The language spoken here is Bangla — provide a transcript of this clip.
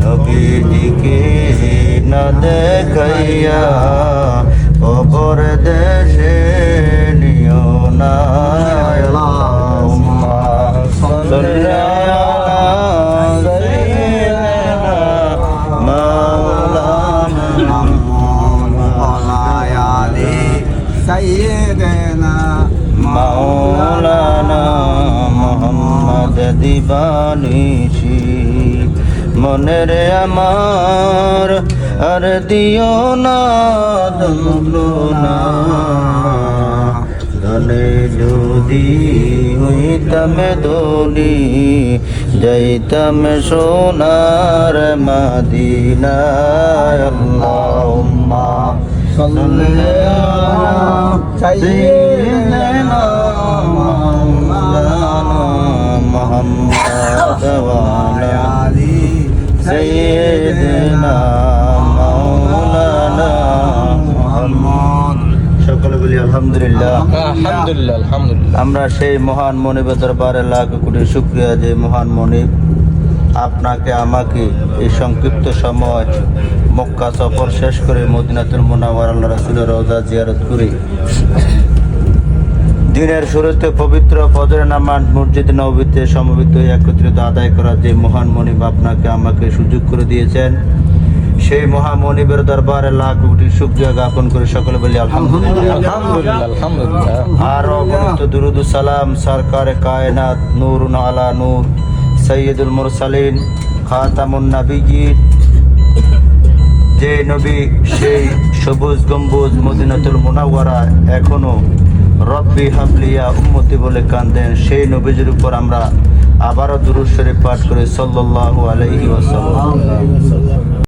নবীজিকে না দেখাইয়া অপর দেশে নিও না আল্লাহুম্মা দিবানিশি। মনের আমার আর দিও না দমলো না। ধনে যদি হইতাম দোনি যাইতাম সোনার মাদিনায়। আল্লাহুম্মা সাল্লি আলা সকলে বলি আলহামদুলিল্লাহ। আলহামদুলিল্লাহ আলহামদুলিল্লাহ। আমরা সেই মহান মনিবের দরবারে লাখ কোটি শুক্রিয়া যে মহান মনিব আপনাকে আমাকে এই সংক্ষিপ্ত সময় মক্কা সফর শেষ করে মদিনাতুল মোনাওয়ার আল্লাহ রাসুলের রওজা জিয়ারত করি। দিনের শুরুতে পবিত্র ফজর নামাজ মসজিদ নবীতে সমবেত হয়ে একত্রিত আদায় করা যে মহান মনিব আপনাকে আমাকে সুযোগ করে দিয়েছেন সেই মহামনিবের দরবারে লাখ কোটি শুক্রিয়া জ্ঞাপন করে সকলে বলি আলহামদুলিল্লাহ। আলহামদুলিল্লাহ আলহামদুলিল্লাহ। আর অগণিত দুরুদ সালাম সরকার কায়নাত নূর আলা নূর সৈয়দুল মুরসালিন খাতামুন নবীজির যে নবী সেই সবুজ গম্বুজ মদিনাতুল মুনাওয়ারা এখনও রব্বি হাবলিয়া উম্মতি বলে কান্দেন। সেই নবীজির উপর আমরা আবারও দুরুদ পাঠ করে। সাল্লাল্লাহু আলাইহি ওয়াসাল্লাম।